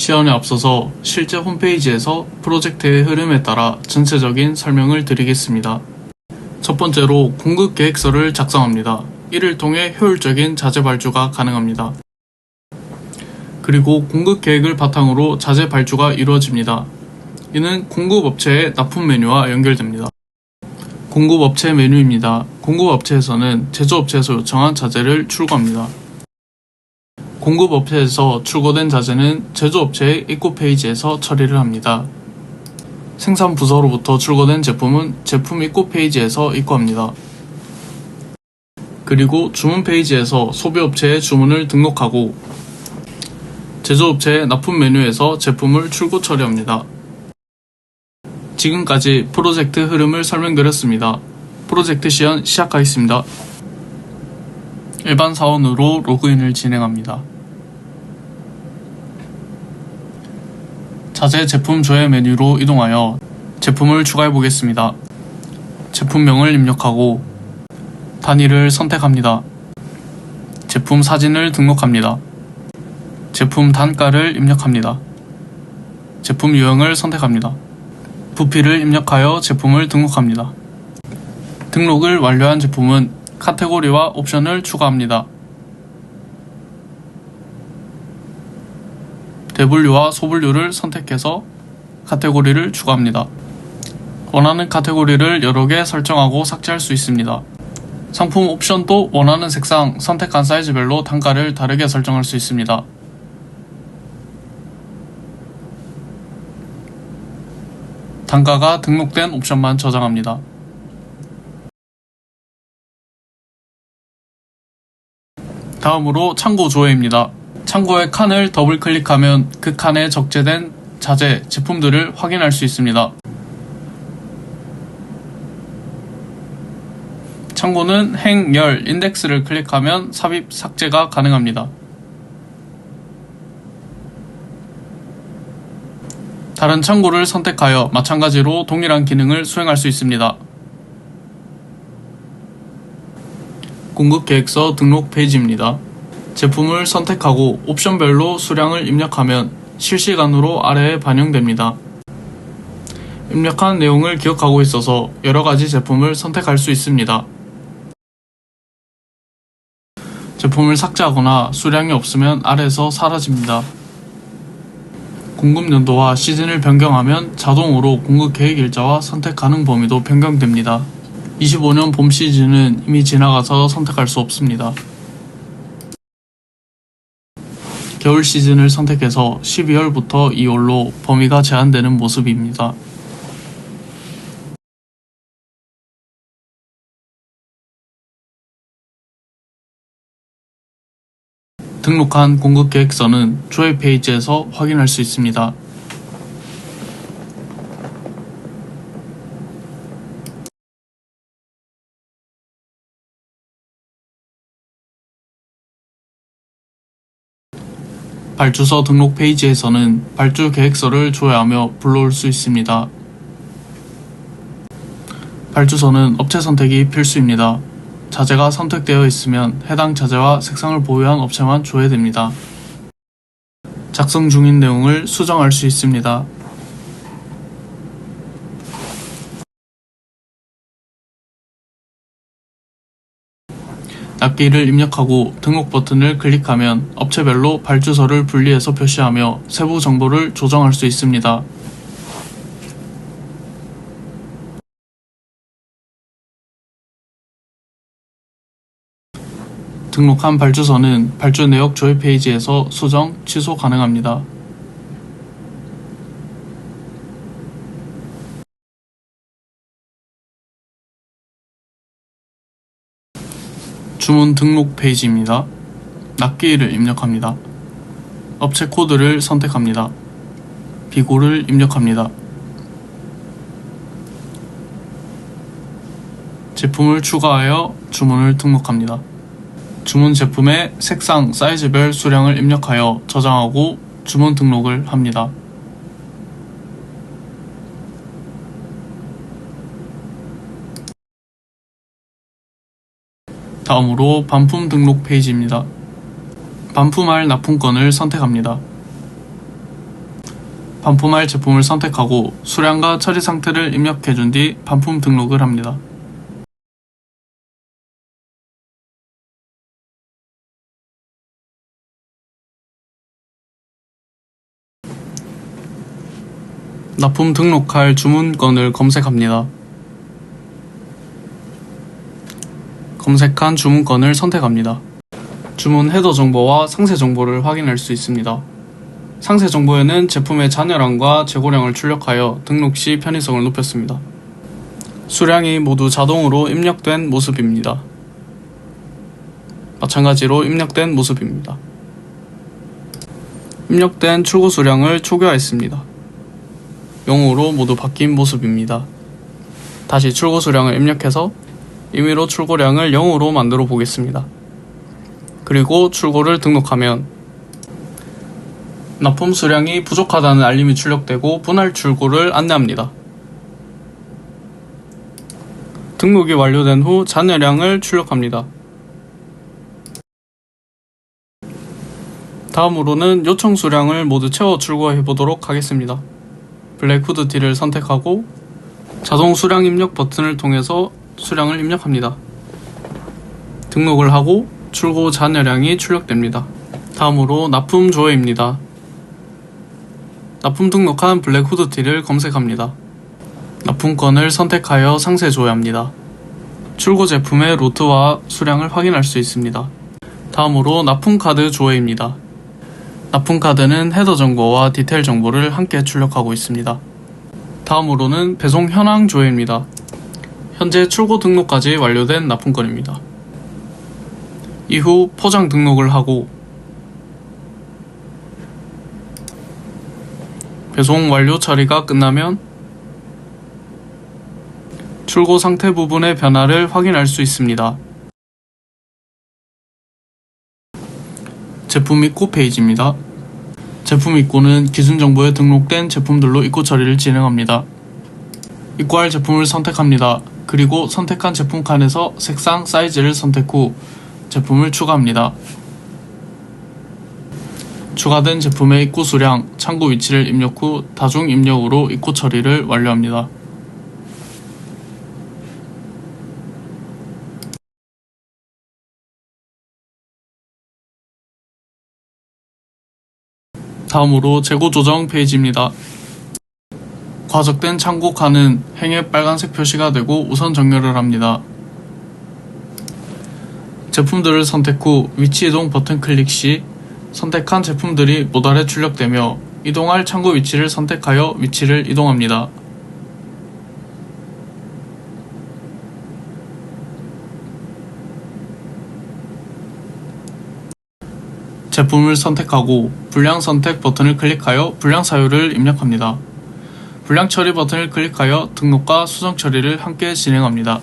시연에 앞서서 실제 홈페이지에서 프로젝트의 흐름에 따라 전체적인 설명을 드리겠습니다. 첫 번째로 공급 계획서를 작성합니다. 이를 통해 효율적인 자재 발주가 가능합니다. 그리고 공급 계획을 바탕으로 자재 발주가 이루어집니다. 이는 공급업체의 납품 메뉴와 연결됩니다. 공급업체 메뉴입니다. 공급업체에서는 제조업체에서 요청한 자재를 출고합니다. 공급업체에서 출고된 자재는 제조업체의 입고 페이지에서 처리를 합니다. 생산 부서로부터 출고된 제품은 제품 입고 페이지에서 입고합니다. 그리고 주문 페이지에서 소비업체의 주문을 등록하고 제조업체의 납품 메뉴에서 제품을 출고 처리합니다. 지금까지 프로젝트 흐름을 설명드렸습니다. 프로젝트 시연 시작하겠습니다. 일반 사원으로 로그인을 진행합니다. 자재 제품 조회 메뉴로 이동하여 제품을 추가해 보겠습니다. 제품명을 입력하고 단위를 선택합니다. 제품 사진을 등록합니다. 제품 단가를 입력합니다. 제품 유형을 선택합니다. 부피를 입력하여 제품을 등록합니다. 등록을 완료한 제품은 카테고리와 옵션을 추가합니다. 대분류와 소분류를 선택해서 카테고리를 추가합니다. 원하는 카테고리를 여러 개 설정하고 삭제할 수 있습니다. 상품 옵션도 원하는 색상, 선택한 사이즈별로 단가를 다르게 설정할 수 있습니다. 단가가 등록된 옵션만 저장합니다. 다음으로 창고 조회입니다. 창고의 칸을 더블 클릭하면 그 칸에 적재된 자재, 제품들을 확인할 수 있습니다. 창고는 행, 열, 인덱스를 클릭하면 삽입, 삭제가 가능합니다. 다른 창고를 선택하여 마찬가지로 동일한 기능을 수행할 수 있습니다. 공급 계획서 등록 페이지입니다. 제품을 선택하고 옵션별로 수량을 입력하면 실시간으로 아래에 반영됩니다. 입력한 내용을 기억하고 있어서 여러 가지 제품을 선택할 수 있습니다. 제품을 삭제하거나 수량이 없으면 아래에서 사라집니다. 공급 연도와 시즌을 변경하면 자동으로 공급 계획 일자와 선택 가능 범위도 변경됩니다. 25년 봄 시즌은 이미 지나가서 선택할 수 없습니다. 겨울 시즌을 선택해서 12월부터 2월로 범위가 제한되는 모습입니다. 등록한 공급 계획서는 조회 페이지에서 확인할 수 있습니다. 발주서 등록 페이지에서는 발주 계획서를 조회하며 불러올 수 있습니다. 발주서는 업체 선택이 필수입니다. 자재가 선택되어 있으면 해당 자재와 색상을 보유한 업체만 조회됩니다. 작성 중인 내용을 수정할 수 있습니다. 낱개를 입력하고 등록 버튼을 클릭하면 업체별로 발주서를 분리해서 표시하며 세부 정보를 조정할 수 있습니다. 등록한 발주서는 발주 내역 조회 페이지에서 수정, 취소 가능합니다. 주문 등록 페이지입니다. 낱개를 입력합니다. 업체 코드를 선택합니다. 비고를 입력합니다. 제품을 추가하여 주문을 등록합니다. 주문 제품의 색상, 사이즈별 수량을 입력하여 저장하고 주문 등록을 합니다. 다음으로 반품 등록 페이지입니다. 반품할 납품건을 선택합니다. 반품할 제품을 선택하고 수량과 처리 상태를 입력해 준 뒤 반품 등록을 합니다. 납품 등록할 주문건을 검색합니다. 검색한 주문건을 선택합니다. 주문 헤더 정보와 상세 정보를 확인할 수 있습니다. 상세 정보에는 제품의 잔여량과 재고량을 출력하여 등록 시 편의성을 높였습니다. 수량이 모두 자동으로 입력된 모습입니다. 마찬가지로 입력된 모습입니다. 입력된 출고 수량을 초기화했습니다. 0으로 모두 바뀐 모습입니다. 다시 출고 수량을 입력해서 임의로 출고량을 0으로 만들어 보겠습니다. 그리고 출고를 등록하면 납품 수량이 부족하다는 알림이 출력되고 분할 출고를 안내합니다. 등록이 완료된 후 잔여량을 출력합니다. 다음으로는 요청 수량을 모두 채워 출고해 보도록 하겠습니다. 블랙후드 T를 선택하고 자동 수량 입력 버튼을 통해서 수량을 입력합니다. 등록을 하고 출고 잔여량이 출력됩니다. 다음으로 납품 조회입니다. 납품 등록한 블랙 후드 T를 검색합니다. 납품건을 선택하여 상세 조회합니다. 출고 제품의 로트와 수량을 확인할 수 있습니다. 다음으로 납품카드 조회입니다. 납품카드는 헤더 정보와 디테일 정보를 함께 출력하고 있습니다. 다음으로는 배송 현황 조회입니다. 현재 출고 등록까지 완료된 납품건입니다. 이후 포장 등록을 하고 배송 완료 처리가 끝나면 출고 상태 부분의 변화를 확인할 수 있습니다. 제품 입고 페이지입니다. 제품 입고는 기준 정보에 등록된 제품들로 입고 처리를 진행합니다. 입고할 제품을 선택합니다. 그리고 선택한 제품 칸에서 색상, 사이즈를 선택 후 제품을 추가합니다. 추가된 제품의 입고 수량, 창고 위치를 입력 후 다중 입력으로 입고 처리를 완료합니다. 다음으로 재고 조정 페이지입니다. 과적된 창고 칸은 행에 빨간색 표시가 되고 우선 정렬을 합니다. 제품들을 선택 후 위치 이동 버튼 클릭 시 선택한 제품들이 모달에 출력되며 이동할 창고 위치를 선택하여 위치를 이동합니다. 제품을 선택하고 분량 선택 버튼을 클릭하여 분량 사유를 입력합니다. 분량 처리 버튼을 클릭하여 등록과 수정 처리를 함께 진행합니다.